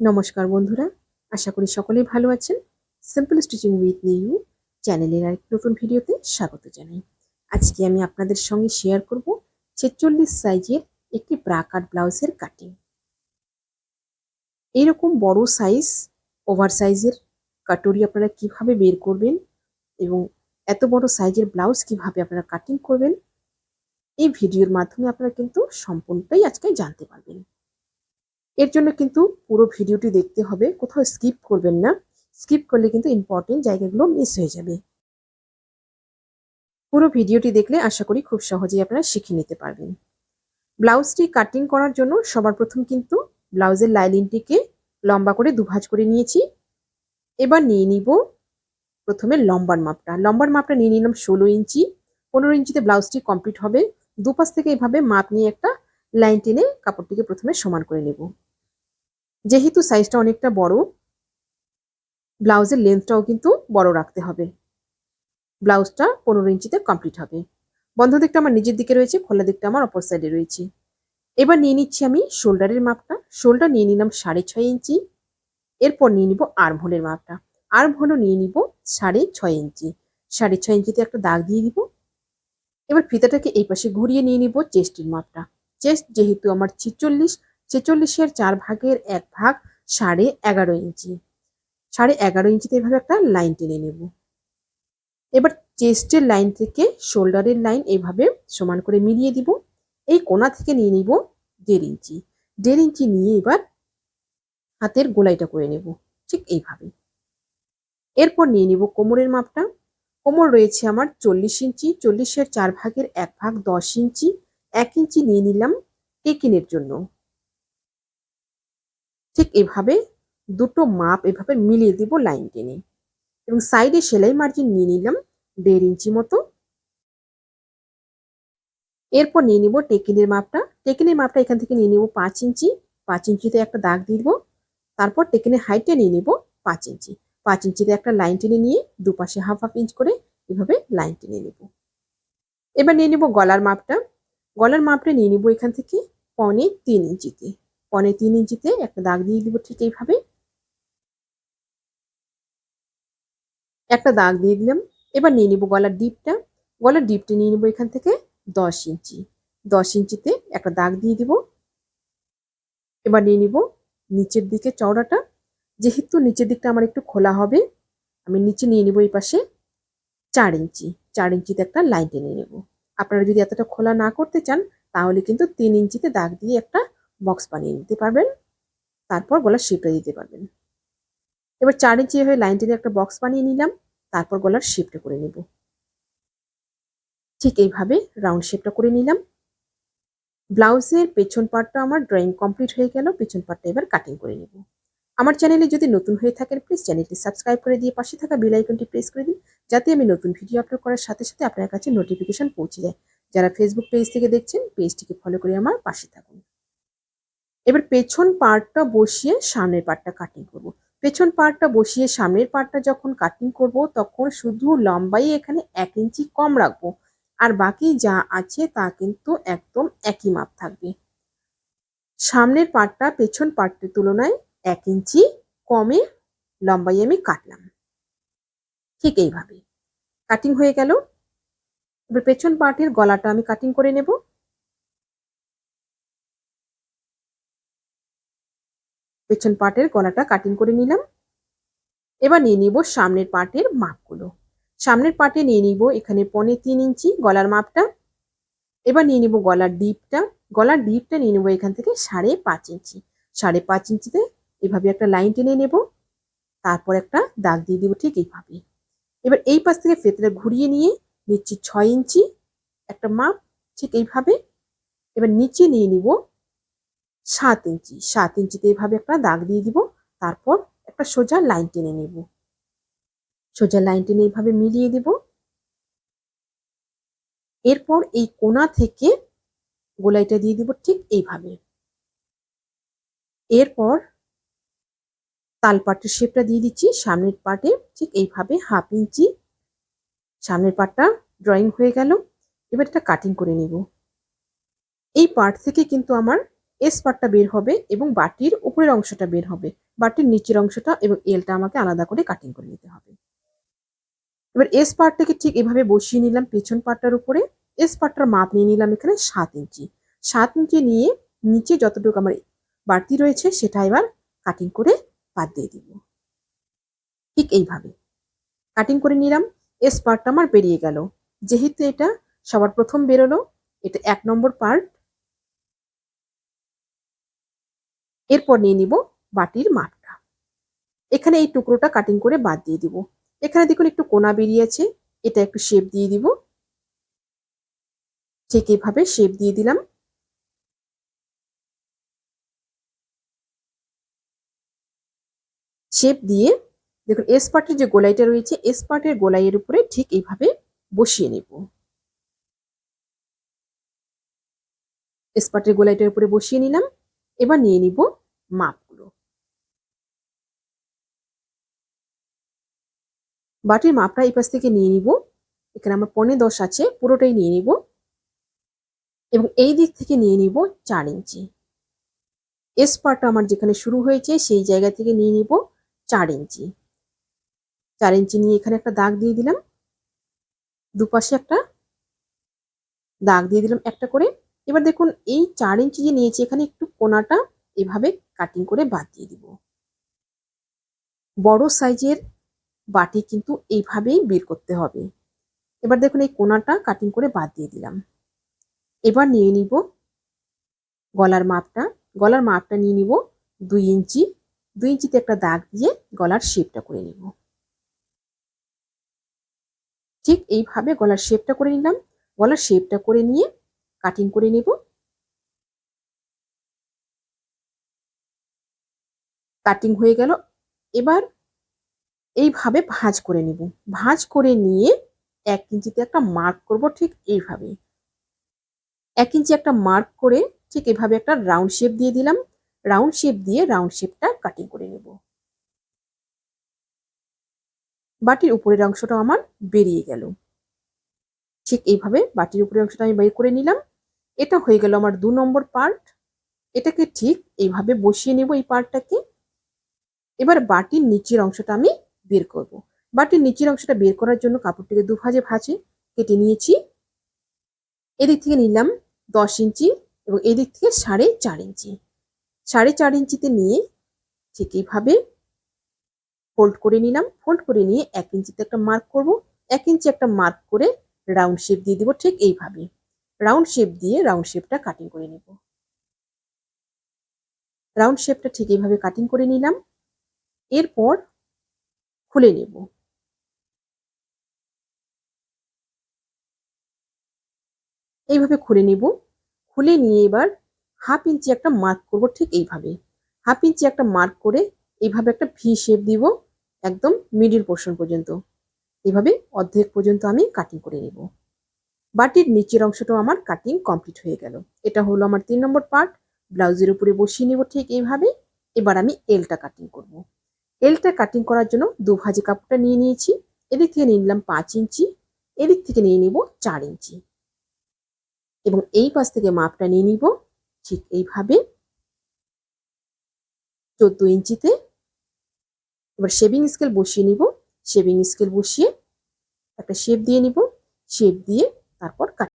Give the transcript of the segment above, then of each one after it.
নমস্কার বন্ধুরা, আশা করি সকলেই ভালো আছেন। সিম্পল স্টিচিং উইথ নিউ চ্যানেলের আরেকটি নতুন ভিডিওতে স্বাগত জানাই। আজকে আমি আপনাদের সঙ্গে শেয়ার করব ছেচল্লিশ সাইজের একটি ব্রা কাট ব্লাউজের কাটিং এরকম বড় সাইজ ওভার সাইজের কাটরি আপনারা কীভাবে বের করবেন এবং এত বড় সাইজের ব্লাউজ কীভাবে আপনারা কাটিং করবেন, এই ভিডিওর মাধ্যমে আপনারা কিন্তু সম্পূর্ণটাই আজকে জানতে পারবেন। এর জন্য কিন্তু পুরো ভিডিওটি দেখতে হবে। কোথাও স্কিপ করবেন না। স্কিপ করলে কিন্তু ইম্পর্টেন্ট জায়গাগুলো মিস হয়ে যাবে। পুরো ভিডিওটি দেখলে আশা করি খুব সহজেই আপনারা শিখে নিতে পারবেন। ব্লাউজটি কাটিং করার জন্য সবার প্রথম কিন্তু ব্লাউজের লাইনিংটিকে লম্বা করে দুভাজ করে নিয়েছি। এবার নিয়ে নিব প্রথমে লম্বার মাপটা। লম্বার মাপটা নিয়ে নিলাম ষোলো ইঞ্চি। পনেরো ইঞ্চিতে ব্লাউজটি কমপ্লিট হবে। দুপাশ থেকে এভাবে মাপ নিয়ে একটা লাইন টেনে কাপড়টিকে প্রথমে সমান করে নেব। যেহেতু সাইজটা অনেকটা বড় ব্লাউজের লেন্থটাও কিন্তু বড় রাখতে হবে। ব্লাউজটা পনেরো ইঞ্চিতে কমপ্লিট হবে। বন্ধ দিকটা আমার নিজের দিকে রয়েছে, খোলা দিকটা আমার অপর সাইডে রয়েছে। এবার নিয়ে নিচ্ছি আমি শোল্ডারের মাপটা। শোল্ডার নিয়ে নিলাম সাড়ে ছয় ইঞ্চি, এরপর নিয়ে নিব আর্ম হোলের মাপটা। আর্ম হোলও নিয়ে নিব সাড়ে ছয় ইঞ্চি। সাড়ে ছয় ইঞ্চিতে একটা দাগ দিয়ে দিব। এবার ফিতাটাকে এই পাশে ঘুরিয়ে নিয়ে নিব চেস্টের মাপটা। চেস্ট যেহেতু আমার ছিচল্লিশ ছেচল্লিশের চার ভাগের এক ভাগ সাড়ে এগারো ইঞ্চি। সাড়ে এগারো ইঞ্চিতে এভাবে একটা লাইন টেনে নেব। এবার চেস্টের লাইন থেকে শোল্ডারের লাইন এভাবে সমান করে মিলিয়ে দিব। এই কোনা থেকে নিয়ে নিব দেড় ইঞ্চি। দেড় ইঞ্চি নিয়ে এবার হাতের গোলাইটা করে নেব, ঠিক এইভাবে। এরপর নিয়ে নিব কোমরের মাপটা। কোমর রয়েছে আমার চল্লিশ ইঞ্চি। চল্লিশের চার ভাগের এক ভাগ দশ ইঞ্চি। এক ইঞ্চি নিয়ে নিলাম টেকিনের জন্য। ঠিক এভাবে দুটো মাপ এভাবে মিলিয়ে দিব লাইন টেনে। এবং সাইডে সেলাই মার্জিন নিয়ে নিলাম দেড় ইঞ্চি মতো। এরপর নিয়ে নিব টেকিনের মাপটা। টেকিনের মাপটা এখান থেকে নিয়ে নিব পাঁচ ইঞ্চি। পাঁচ ইঞ্চিতে একটা দাগ দিব। তারপর টেকিনের হাইটটা নিয়ে নিব পাঁচ ইঞ্চি। পাঁচ ইঞ্চিতে একটা লাইন টেনে নিয়ে দুপাশে হাফ হাফ ইঞ্চ করে এভাবে লাইন টেনে নেব। এবার নিয়ে নিব গলার মাপটা। গলার মাপটা নিয়ে নিব এখান থেকে পনে তিন ইঞ্চিতে। পনে তিন ইঞ্চিতে একটা দাগ দিয়ে দিব ঠিক এইভাবে। একটা দাগ দিয়ে দিলাম। এবার নিয়ে নিব গলার ডিপটা। গলার ডিপটা নিয়ে নিব এখান থেকে দশ ইঞ্চি। দশ ইঞ্চিতে একটা দাগ দিয়ে দিব। এবার নিয়ে নিব নিচের দিকে চওড়াটা। যেহেতু নিচের দিকটা আমার একটু খোলা হবে, আমি নিচে নিয়ে নিব এই পাশে চার ইঞ্চি। চার ইঞ্চিতে একটা লাইন টেনে নেব। আপনারা যদি এতটা খোলা না করতে চান, তাহলে কিন্তু তিন ইঞ্চিতে দাগ দিয়ে একটা বক্স বানিয়ে নিতে পারবেন। তারপর গলার শেপটা দিতে পারবেন। এবার চার ইঞ্চি হয়ে লাইন টেনে একটা বক্স বানিয়ে নিলাম, তারপর গলার শেপটা করে নেব। ঠিক এইভাবে রাউন্ড শেপটা করে নিলাম। ব্লাউজের পেছন পার্টটা আমার ড্রয়িং কমপ্লিট হয়ে গেল, পেছন পার্টটা এবার কাটিং করে নেব। আমার চ্যানেলে যদি নতুন হয়ে থাকেন প্লিজ চ্যানেলটি সাবস্ক্রাইব করে দিয়ে পাশে থাকা বেল আইকনটি প্রেস করে দিন, যাতে আমি নতুন ভিডিও আপলোড করার সাথে সাথে আপনার কাছে নোটিফিকেশন পৌঁছে যায়। যারা ফেসবুক পেজ থেকে দেখছেন পেজটিকে ফলো করে আমার পাশে থাকুন। এবার পেছন পার্টটা বসিয়ে সামনের পার্টটা কাটিং করব। পেছন পার্টটা বসিয়ে সামনের পার্টটা যখন কাটিং করব, তখন শুধু লম্বাই এখানে এক ইঞ্চি কম রাখব। আর বাকি যা আছে তা কিন্তু একদম একই মাপ থাকবে। সামনের পার্টটা পেছন পার্টের তুলনায় এক ইঞ্চি কমে লম্বাই আমি কাটলাম। ঠিক এইভাবে। কাটিং হয়ে গেল। এবার পেছন পার্টের গলাটা আমি কাটিং করে নেব। পেছন পার্টের গলাটা কাটিং করে নিলাম। এবার নিয়ে নিব সামনের পার্টের মাপগুলো। সামনের পার্টে নিয়ে নিব এখানে পনে তিন ইঞ্চি গলার মাপটা। এবার নিয়ে নিব গলার ডিপটা গলার ডিপটা নিয়ে নেব এখান থেকে সাড়ে পাঁচ ইঞ্চি। সাড়ে পাঁচ ইঞ্চিতে এভাবে একটা লাইন টেনে নেব। তারপর একটা দাগ দিয়ে দিব ঠিক এইভাবে। এবার এই পাশ থেকে ফেতরা ঘুরিয়ে নিয়ে নিচ্ছি ছয় ইঞ্চি একটা মাপ ঠিক এইভাবে। এবার নিচে নিয়ে নিব সাত ইঞ্চি। সাত ইঞ্চিতে এইভাবে একটা দাগ দিয়ে দিব, তারপর একটা সোজা লাইন টেনে নেব। সোজা লাইন টেনে এইভাবে মিলিয়ে দেব। এরপর এই কোনা থেকে গোলাইটা দিয়ে দিব ঠিক এইভাবে। এরপর তাল পাটের শেপটা দিয়ে দিচ্ছি, সামনের পাটে ঠিক এইভাবে হাফ ইঞ্চি। সামনের পাটটা ড্রয়িং হয়ে গেল, এবার এটা কাটিং করে নেব। এই পার্ট থেকে কিন্তু আমার এস পার্টটা বের হবে এবং বাটির উপরের অংশটা বের হবে। বাটির নিচের অংশটা এবং এলটা আমাকে আলাদা করে কাটিং করে নিতে হবে। এবার এস পার্টটাকে ঠিক এভাবে বসিয়ে নিলাম পেছন পার্টটার উপরে। এস পার্টটার মাপ নিয়ে নিলাম এখানে সাত ইঞ্চি। সাত ইঞ্চি নিয়ে নিচে যতটুকু আমার বাড়তি রয়েছে সেটা এবার কাটিং করে বাদ দিয়ে দিব। ঠিক এইভাবে। কাটিং করে নিলাম। এস পার্টটা আমার বেরিয়ে গেল। যেহেতু এটা সবার প্রথম বেরোলো, এটা এক নম্বর পার্ট এরপর নিয়ে নিব বাটির মাপটা। এখানে এই টুকরোটা কাটিং করে বাদ দিয়ে দিব। এখানে দেখুন একটু কোনা বেরিয়েছে, এটা একটু শেপ দিয়ে দিব। ঠিক এইভাবে শেপ দিয়ে দিলাম। শেপ দিয়ে দেখুন এস পার্টের যে গোলাইটা রয়েছে এস পার্টের গোলাইয়ের উপরে ঠিক এইভাবে বসিয়ে নেব। এস পার্টের গোলাইটার উপরে বসিয়ে নিলাম। এবার নিয়ে নিব মাপগুলো। বাটির মাপটা এই পাশ থেকে নিয়ে নিব। এখানে আমার পনে দশ আছে, পুরোটাই নিয়ে নিব। এবং এই দিক থেকে নিয়ে নিব চার ইঞ্চি। এস পার্টটা আমার যেখানে শুরু হয়েছে, সেই জায়গা থেকে নিয়ে নিব চার ইঞ্চি। চার ইঞ্চি নিয়ে এখানে একটা দাগ দিয়ে দিলাম। দুপাশে একটা দাগ দিয়ে দিলাম একটা করে। এবার দেখুন, এই চার ইঞ্চি যে নিয়েছি, এখানে একটু কোনাটা এভাবে কাটিং করে বাদ দিয়ে দিব। বড় সাইজের বাটি কিন্তু এইভাবেই বের করতে হবে। এবার দেখুন, এই কোনাটা কাটিং করে বাদ দিয়ে দিলাম। এবার নিয়ে নিব গলার মাপটা। গলার মাপটা নিয়ে নিব দুই ইঞ্চি। দুই ইঞ্চিতে একটা দাগ দিয়ে গলার শেপটা করে নিব। ঠিক এইভাবে গলার শেপটা করে নিলাম। গলার শেপটা করে নিয়ে কাটিং করে নেব। কাটিং হয়ে গেল। এবার এইভাবে ভাঁজ করে নিব। ভাঁজ করে নিয়ে এক ইঞ্চিতে একটা মার্ক করব ঠিক এইভাবে। এক ইঞ্চি একটা মার্ক করে ঠিক এভাবে একটা রাউন্ড শেপ দিয়ে দিলাম। রাউন্ড শেপ দিয়ে রাউন্ড শেপটা কাটিং করে নেব। বাটির উপরের অংশটা আমার বেরিয়ে গেল। ঠিক এইভাবে বাটির উপরের অংশটা আমি বের করে নিলাম। এটা হয়ে গেল আমার দু নম্বর পার্ট এটাকে ঠিক এইভাবে বসিয়ে নেব এই পার্টটাকে এবার বাটির নিচের অংশটা আমি বের করব। বাটির নিচের অংশটা বের করার জন্য কাপড়টিকে দু ভাজে ভাজে কেটে নিয়েছি। এদিক থেকে নিলাম দশ ইঞ্চি এবং এদিক থেকে সাড়ে চার ইঞ্চি। সাড়ে চার ইঞ্চিতে নিয়ে ঠিক এইভাবে ফোল্ড করে নিলাম। ফোল্ড করে নিয়ে এক ইঞ্চিতে একটা মার্ক করব। এক ইঞ্চি একটা মার্ক করে রাউন্ড শেপ দিয়ে দিব ঠিক এইভাবে। রাউন্ড শেপ দিয়ে রাউন্ড শেপটা কাটিং করে নিব। রাউন্ড শেপটা ঠিক এইভাবে কাটিং করে নিলাম। এরপর খুলে নেব। এইভাবে খুলে নেব। খুলে নিয়ে এবার হাফ ইঞ্চি একটা মার্ক করব ঠিক এইভাবে। হাফ ইঞ্চি একটা মার্ক করে এইভাবে একটা ভি শেপ দিব একদম মিডিল পোর্শন পর্যন্ত। এভাবে অর্ধেক পর্যন্ত আমি কাটিং করে নেব। বাটির নিচের অংশটাও আমার কাটিং কমপ্লিট হয়ে গেল। এটা হলো আমার তিন নম্বর পার্ট ব্লাউজের উপরে বসিয়ে নেব ঠিক এইভাবে। এবার আমি এলটা কাটিং করব। এলটা কাটিং করার জন্য দু ভাজি কাপড়টা নিয়ে নিয়েছি। এদিক থেকে নিয়ে নিলাম পাঁচ ইঞ্চি, এদিক থেকে নিয়ে নিব চার ইঞ্চি। এবং এই পাশ থেকে মাপটা নিয়ে নিব ঠিক এইভাবে। চোদ্দ ইঞ্চিতে। এবার শেভিং স্কেল বসিয়ে নিব। শেভিং স্কেল বসিয়ে একটা শেপ দিয়ে নিব। শেপ দিয়ে তারপর কাট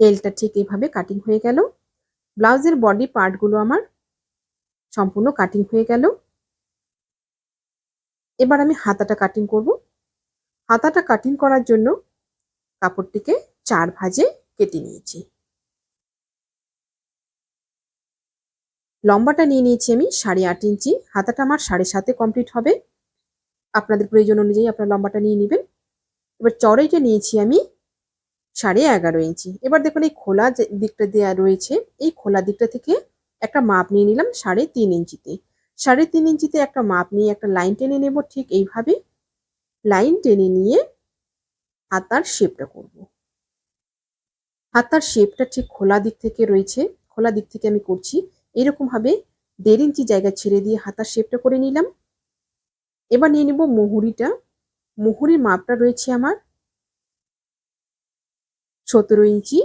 টেলটা ঠিক এভাবে কাটিং হয়ে গেল। ব্লাউজের বডি পার্টগুলো আমার সম্পূর্ণ কাটিং হয়ে গেল। এবার আমি হাতাটা কাটিং করব। হাতাটা কাটিং করার জন্য কাপড়টিকে চার ভাজে কেটে নিয়েছি। লম্বাটা নিয়ে নিয়েছি আমি সাড়ে আট ইঞ্চি। হাতাটা আমার সাড়ে সাতে কমপ্লিট হবে। আপনাদের প্রয়োজন অনুযায়ী আপনার লম্বাটা নিয়ে নেবেন। এবার চড়াইটা নিয়েছি আমি সাড়ে এগারো ইঞ্চি। এবার দেখুন এই খোলা যে দিকটা দেওয়া রয়েছে, এই খোলা দিকটা থেকে একটা মাপ নিয়ে নিলাম সাড়ে তিন ইঞ্চিতে। সাড়ে তিন ইঞ্চিতে একটা মাপ নিয়ে একটা লাইন টেনে নেব, ঠিক এইভাবে লাইন টেনে নিয়ে হাতার শেপটা করব। হাতার শেপটা ঠিক খোলা দিক থেকে রয়েছে, খোলা দিক থেকে আমি করছি। এরকমভাবে দেড় ইঞ্চি জায়গা ছেড়ে দিয়ে হাতার শেপটা করে নিলাম। এবার নিয়ে নেব মুহুরিটা। মুহুরির মাপটা রয়েছে আমার সতেরো ইঞ্চি।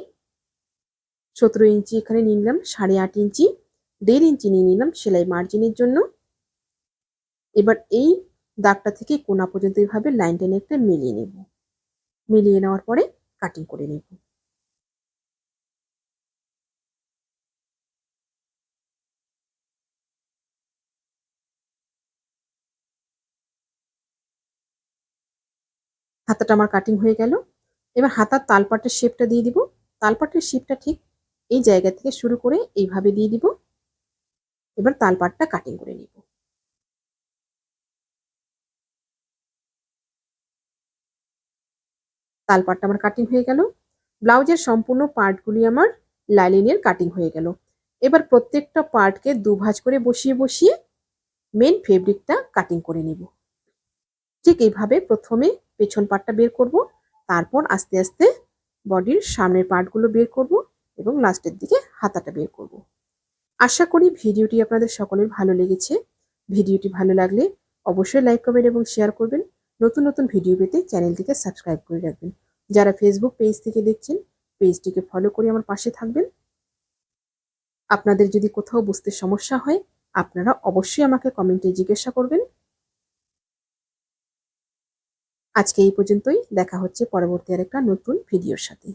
সতেরো ইঞ্চি এখানে নিয়ে নিলাম, সাড়ে আট ইঞ্চি। দেড় ইঞ্চি নিয়ে নিলাম সেলাই মার্জিনের জন্য। এবার এই দাগটা থেকে কোনা পর্যন্ত এইভাবে লাইন টেনে একটা মিলিয়ে নেব। মিলিয়ে নেওয়ার পরে কাটিং করে নেব। হাতাটা আমার কাটিং হয়ে গেল। এবার হাতার তালপাটের শেপটা দিয়ে দিব। তালপাটের শেপটা ঠিক এই জায়গা থেকে শুরু করে এইভাবে দিয়ে দিব। এবার তালপাটটা কাটিং করে নিব। তালপাটটা আমার কাটিং হয়ে গেল। ব্লাউজের সম্পূর্ণ পার্টগুলি আমার লাইলিনের কাটিং হয়ে গেল। এবার প্রত্যেকটা পার্টকে দুভাজ করে বসিয়ে বসিয়ে মেন ফেব্রিকটা কাটিং করে নিব। ঠিক এইভাবে প্রথমে পেছন পার্টটা বের করব, তারপর আস্তে আস্তে বডির সামনের পার্টগুলো বের করব এবং লাস্টের দিকে হাতাটা বের করব। আশা করি ভিডিওটি আপনাদের সকলের ভালো লেগেছে। ভিডিওটি ভালো লাগলে অবশ্যই লাইক, কমেন্ট এবং শেয়ার করবেন। নতুন নতুন ভিডিও পেতে চ্যানেলটিকে সাবস্ক্রাইব করে রাখবেন। যারা ফেসবুক পেজ থেকে দেখছেন পেজটিকে ফলো করে আমার পাশে থাকবেন। আপনাদের যদি কোথাও বুঝতে সমস্যা হয়, আপনারা অবশ্যই আমাকে কমেন্টে জিজ্ঞাসা করবেন। আজকে এই পর্যন্তই। দেখা হচ্ছে পরবর্তী আরেকটা নতুন ভিডিওর সাথে।